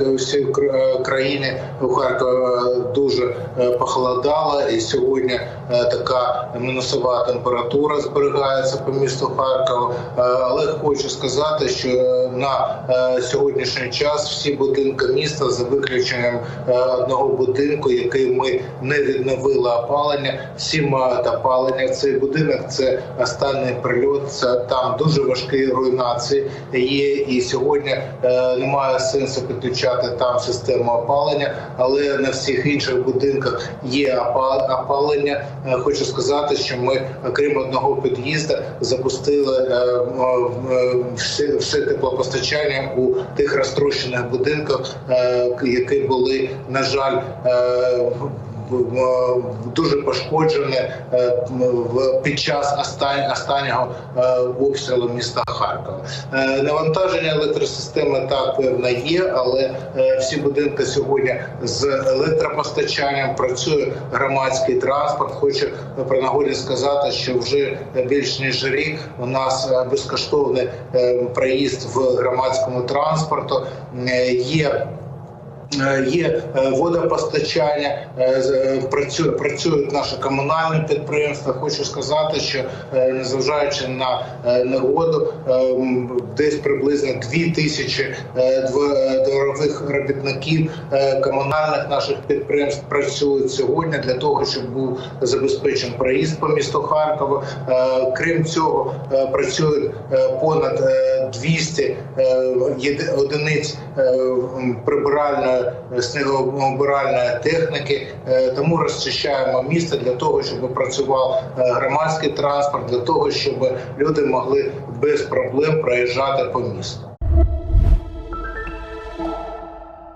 як і у всій у Харкові дуже е, похолодало, і сьогодні е, така мінусова температура зберігається по місту Харкову. Е, Але хочу сказати, що на сьогоднішній час всі будинки міста за виключенням одного будинку, який ми не відновили опалення, всі мають опалення. Цей будинок це останній прильот. Це там дуже важкі руйнації є. І сьогодні немає сенсу підключати там систему опалення, але на всіх інших будинках є опа- опалення. Е, Хочу сказати, що ми, окрім одного під'їзду, запустили е, е, все, теплопостачання у тих розтрощених будинках, які були, на жаль, дуже пошкоджені е, під час останнього е, обстрілу міста Харкова. Е, Навантаження електросистеми так певно є, але всі будинки сьогодні з електропостачанням працює громадський транспорт. Хочу про нагоді сказати, що вже більш ніж рік у нас безкоштовний проїзд в громадському транспорту. Є Є е, водопостачання, е, е, працює, працюють наші комунальні підприємства. Хочу сказати, що е, незважаючи на е, негоду, е, десь приблизно дві тисячі е, дво- е, дворових робітників е, комунальних наших підприємств працюють сьогодні для того, щоб був забезпечений проїзд по місту Харкова. Е, Крім цього, е, працюють е, понад е, 200 е, одиниць е, прибиральної снігообиральної техніки. Е, Тому розчищаємо місто для того, щоб працював е, громадський транспорт, для того, щоб люди могли без проблем проїжджати по місту.